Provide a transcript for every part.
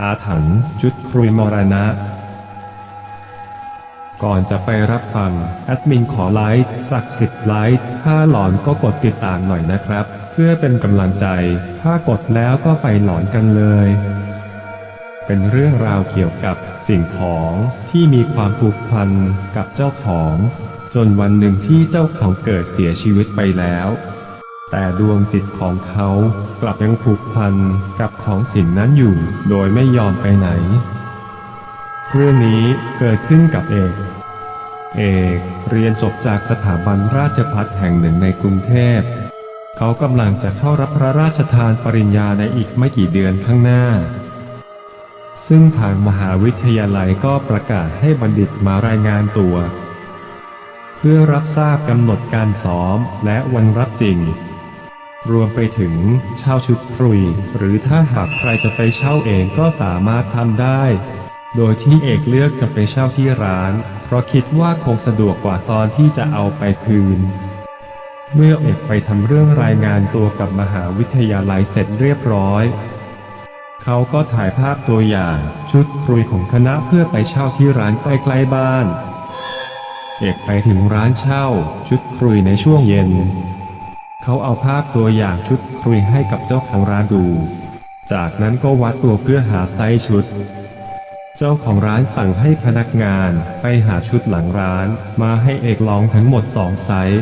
อาถรรพ์ชุดครุยมรณะ ก่อนจะไปรับฟัง แอดมินขอไลค์สักสิบไลค์ถ้าหลอนก็กดติดตามหน่อยนะครับ เพื่อเป็นกำลังใจ ถ้ากดแล้วก็ไปหลอนกันเลย เป็นเรื่องราวเกี่ยวกับสิ่งของที่มีความผูกพันกับเจ้าของ จนวันหนึ่งที่เจ้าของเกิดเสียชีวิตไปแล้ว แต่ดวงจิตของเขา กลับยังผูกพันกับของสิ่งนั้นอยู่โดยไม่ยอมไปไหน เรื่องนี้เกิดขึ้นกับเอก เอกเรียนจบจากสถาบันราชภัฏแห่งหนึ่งในกรุงเทพ เขากำลังจะเข้ารับพระราชทานปริญญาในอีกไม่กี่เดือนข้างหน้า ซึ่งทางมหาวิทยาลัยก็ประกาศให้บัณฑิตมารายงานตัว เพื่อรับทราบกำหนดการซ้อมและวันรับจริง รวมไปถึงเช่าชุดครุย หรือถ้าหากใครจะไปเช่าเองก็สามารถทำได้ โดยที่เอกเลือกจะไปเช่าที่ร้าน เพราะคิดว่าคงสะดวกกว่าตอนที่จะเอาไปคืน เมื่อเอกไปทำเรื่องรายงานตัวกับมหาวิทยาลัยเสร็จเรียบร้อย เขาก็ถ่ายภาพตัวอย่างชุดครุยของคณะเพื่อไปเช่าที่ร้านใกล้ๆบ้าน เอกไปถึงร้านเช่าชุดครุยในช่วงเย็น เขาเอาภาพตัวอย่างชุดครุยให้กับเจ้าของร้านดู จากนั้นก็วัดตัวเพื่อหาไซส์ชุด เจ้าของร้านสั่งให้พนักงานไปหาชุดหลังร้านมาให้เอกลองทั้งหมดสองไซส์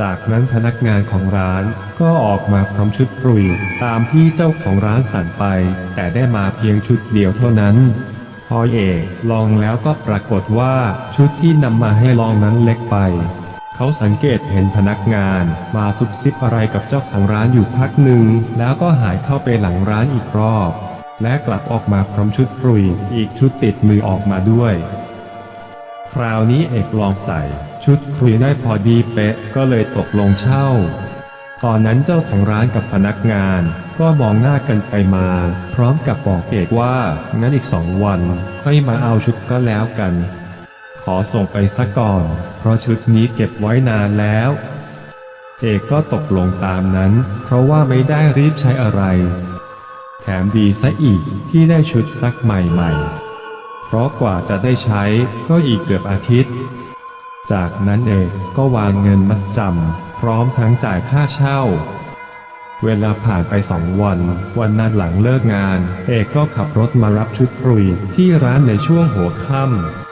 จากนั้นพนักงานของร้านก็ออกมาพร้อมชุดปรุยตามที่เจ้าของร้านสั่งไป แต่ได้มาเพียงชุดเดียวเท่านั้น พอเอกลองแล้วก็ปรากฏว่าชุดที่นำมาให้ลองนั้นเล็กไป เขาสังเกตเห็นพนักงานมาซุบซิบอะไรกับเจ้าของร้านอยู่พักหนึ่ง แล้วก็หายเข้าไปหลังร้านอีกรอบ และกลับออกมาพร้อมชุดปรุย อีกชุดติดมือออกมาด้วย คราวนี้เอกลองใส่ ชุดคุยได้พอดีเป๊ะก็เลยตกลงเช่า ตอนนั้นเจ้าของร้านกับพนักงาน ก็มองหน้ากันไปมา พร้อมกับบอกเอกว่างั้นอีกสองวันค่อยมาเอาชุดก็แล้วกัน อส่งไปซะก่อน เพราะชุดนี้เก็บไว้นานแล้ว เอกก็ตกลงตามนั้น เพราะว่าไม่ได้รีบใช้อะไร แถมดีซะอีกที่ได้ชุดซักใหม่ๆ เพราะกว่าจะได้ใช้ก็อีกเกือบอาทิตย์ จากนั้นเอกก็วางเงินมัดจำพร้อมทั้งจ่ายค่าเช่าเวลาผ่านไปสองวัน วันนั้นหลังเลิกงาน เอกก็ขับรถมารับชุดปรุยที่ร้านในช่วงหัวค่ำ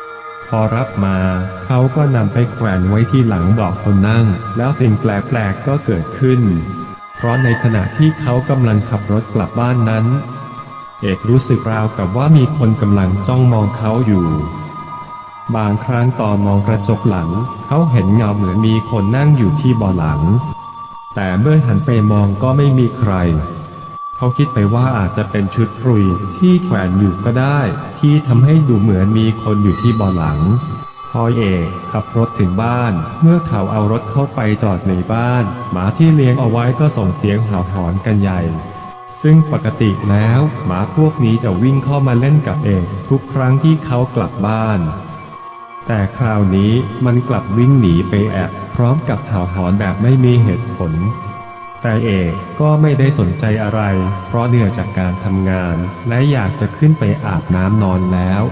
พอรับมา เขาก็นำไปแขวนไว้ที่หลังเบาะคนนั่ง แล้วสิ่งแปลกๆก็เกิดขึ้น เพราะในขณะที่เขากำลังขับรถกลับบ้านนั้น เอกรู้สึกราวกับว่ามีคนกำลังจ้องมองเขาอยู่ บางครั้งตอนมองกระจกหลัง เขาเห็นเงาเหมือนมีคนนั่งอยู่ที่เบาะหลัง แต่เมื่อหันไปมองก็ไม่มีใคร เขาคิดไปว่าอาจจะเป็นชุดปรุยที่แขวนอยู่ก็ได้ ที่ทำให้ดูเหมือนมีคนอยู่ที่บาะหลังพอยเอกขับรถถึงบ้าน เมื่อเขาเอารถเข้าไปจอดในบ้าน หมาที่เลี้ยงเอาไว้ก็ส่งเสียงเห่าหอนกันใหญ่ ซึ่งปกติแล้ว หมาพวกนี้จะวิ่งเข้ามาเล่นกับเอกทุกครั้งที่เขากลับบ้าน แต่คราวนี้มันกลับวิ่งหนีไปแอบพร้อมกับเห่าหอนแบบไม่มีเหตุผล แต่เอกก็ไม่ได้สนใจอะไร เพราะเหนื่อยจากการทำงาน และอยากจะขึ้นไปอาบน้ำนอนแล้ว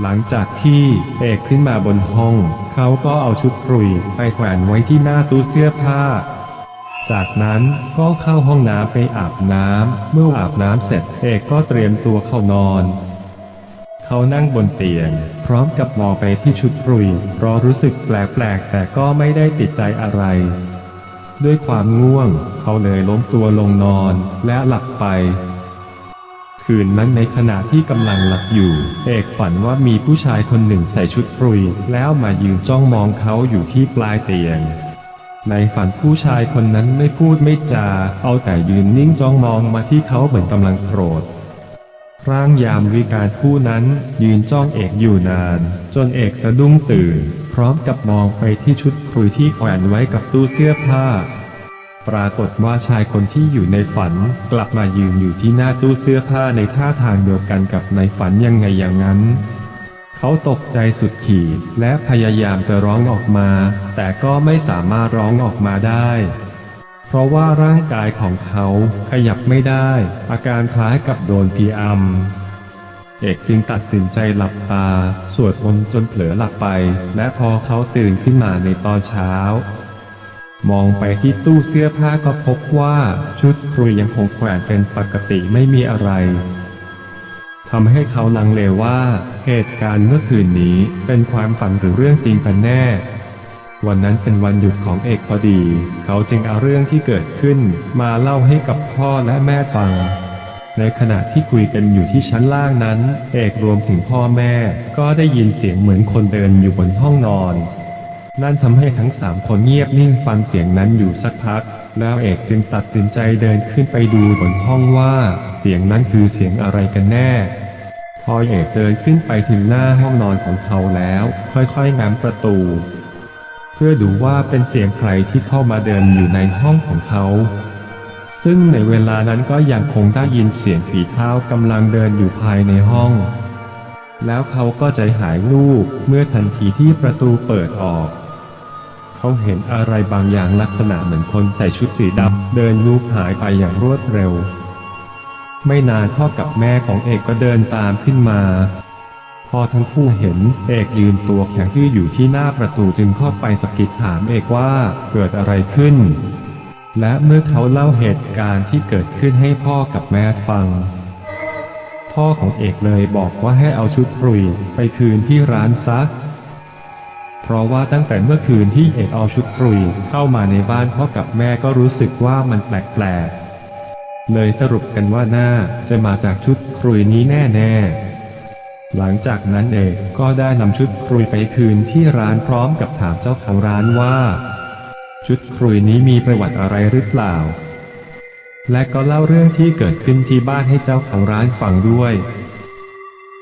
หลังจากที่เอกขึ้นมาบนห้อง เขาก็เอาชุดปรุยไปแขวนไว้ที่หน้าตู้เสื้อผ้า จากนั้นก็เข้าห้องน้ำไปอาบน้ำเมื่ออาบน้ำเสร็จเอกก็เตรียมตัวเข้านอนเขานั่งบนเตียง พร้อมกับมองไปที่ชุดปรุยเพราะรู้สึกแปลกๆแต่ก็ไม่ได้ติดใจอะไร ด้วยความง่วง เขาเลยล้มตัวลงนอนและหลับไป คืนนั้นในขณะที่กำลังหลับอยู่ เอกฝันว่ามีผู้ชายคนหนึ่งใส่ชุดปรุย แล้วมายืนจ้องมองเขาอยู่ที่ปลายเตียง ในฝันผู้ชายคนนั้นไม่พูดไม่จา เอาแต่ยืนนิ่งจ้องมองมาที่เขาเหมือนกำลังโกรธร่างยามวิการผู้นั้นยืนจ้องเอกอยู่นาน จนเอกสะดุ้งตื่น พร้อมกับมองไปที่ชุดครุยที่แขวนไว้กับตู้เสื้อผ้า ปรากฏว่าชายคนที่อยู่ในฝันกลับมายืนอยู่ที่หน้าตู้เสื้อผ้าในท่าทางเดียวกันกับในฝันยังไงอย่างนั้น เขาตกใจสุดขีดและพยายามจะร้องออกมา แต่ก็ไม่สามารถร้องออกมาได้เพเพราะว่าร่างกายของเขาขยับไม่ได้ อาการคล้ายกับโดนผีอำ เอกจึงตัดสินใจหลับตา สวดมนต์จนเผลอหลับไป และพอเขาตื่นขึ้นมาในตอนเช้า มองไปที่ตู้เสื้อผ้าก็พบว่าชุดครุยยังคงแขวนเป็นปกติไม่มีอะไรทำให้เขาลังเลว่า เหตุการณ์เมื่อคืนนี้เป็นความฝันหรือเรื่องจริงกันแน่ วันนั้นเป็นวันหยุดของเอกพอดี เขาจึงเอาเรื่องที่เกิดขึ้น มาเล่าให้กับพ่อและแม่ฟัง ในขณะที่คุยกันอยู่ที่ชั้นล่างนั้น เอกรวมถึงพ่อแม่ ก็ได้ยินเสียงเหมือนคนเดินอยู่บนห้องนอน นั่นทำให้ทั้งสามคนเงียบนิ่งฟังเสียงนั้นอยู่สักพัก แล้วเอกจึงตัดสินใจเดินขึ้นไปดูบนห้องว่า เสียงนั้นคือเสียงอะไรกันแน่ พอเอกเดินขึ้นไปถึงหน้าห้องนอนของเขาแล้ว ค่อยๆง้ำประตู เพื่อดูว่าเป็นเสียงใครที่เข้ามาเดินอยู่ในห้องของเขา ซึ่งในเวลานั้นก็ยังคงได้ยินเสียงฝีเท้ากำลังเดินอยู่ภายในห้อง แล้วเขาก็ใจหายลูกเมื่อทันทีที่ประตูเปิดออก เขาเห็นอะไรบางอย่างลักษณะเหมือนคนใส่ชุดสีดำเดินลูบหายไปอย่างรวดเร็ว ไม่นานพ่อกับแม่ของเอกก็เดินตามขึ้นมา พอทั้งคู่เห็นเอกยืนตัวแข็งที่อยู่ที่หน้าประตูจึงเข้าไปสกิดถามเอกว่าเกิดอะไรขึ้น และเมื่อเขาเล่าเหตุการณ์ที่เกิดขึ้นให้พ่อกับแม่ฟัง พ่อของเอกเลยบอกว่าให้เอาชุดปรุยไปคืนที่ร้านซักเพราะว่าตั้งแต่เมื่อคืนที่เอกเอาชุดปรุยเข้ามาในบ้านพ่อกับแม่ก็รู้สึกว่ามันแปลกๆ เลยสรุปกันว่าน่าจะมาจากชุดครุยนี้แน่ๆ หลังจากนั้นเอกก็ได้นำชุดครุยไปคืนที่ร้านพร้อมกับถามเจ้าของร้านว่า ชุดครุยนี้มีประวัติอะไรหรือเปล่า และก็เล่าเรื่องที่เกิดขึ้นที่บ้านให้เจ้าของร้านฟังด้วย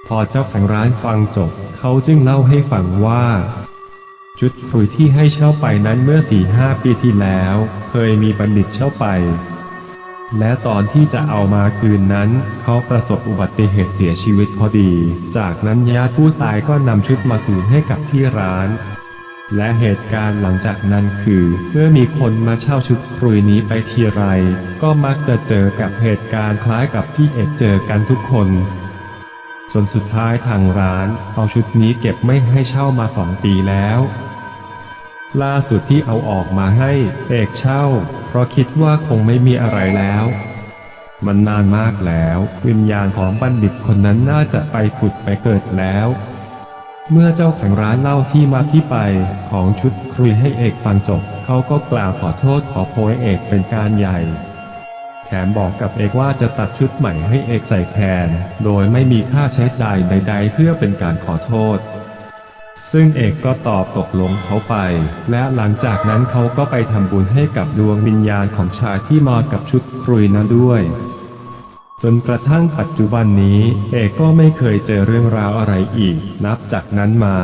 พอเจ้าของร้านฟังจบ เขาจึงเล่าให้ฟังว่า ชุดครุยที่ให้เช่าไปนั้นเมื่อสี่ห้าปีที่แล้ว เคยมีบัณฑิตเช่าไป และตอนที่จะเอามาคืนนั้น เขาประสบอุบัติเหตุเสียชีวิตพอดี จากนั้นญาติผู้ตายก็นำชุดมาคืนให้กับที่ร้าน และเหตุการณ์หลังจากนั้นคือ เมื่อมีคนมาเช่าชุดครุยนี้ไปทีไร ก็มักจะเจอกับเหตุการณ์คล้ายกับที่เอกเจอกันทุกคนจนสุดท้ายทางร้านเอาชุดนี้เก็บไม่ให้เช่ามาสองปีแล้ว ล่าสุดที่เอาออกมาให้เอกเช่า เพราะคิดว่าคงไม่มีอะไรแล้ว มันนานมากแล้ว วิญญาณของบัณฑิตคนนั้นน่าจะไปผุดไปเกิดแล้ว เมื่อเจ้าของร้านเล่าที่มาที่ไปของชุดคุยให้เอกฟังจบ เขาก็กล่าวขอโทษขอโพยเอกเป็นการใหญ่ แถมบอกกับเอกว่าจะตัดชุดใหม่ให้เอกใส่แทน โดยไม่มีค่าใช้จ่ายใด ๆ เพื่อเป็นการขอโทษ ซึ่งเอกก็ตอบตกลงเขาไป และหลังจากนั้นเขาก็ไปทำบุญให้กับดวงวิญญาณของชายที่มากับชุดครุยนั้นด้วย จนกระทั่งปัจจุบันนี้เอกก็ไม่เคยเจอเรื่องราวอะไรอีก นับจากนั้นมา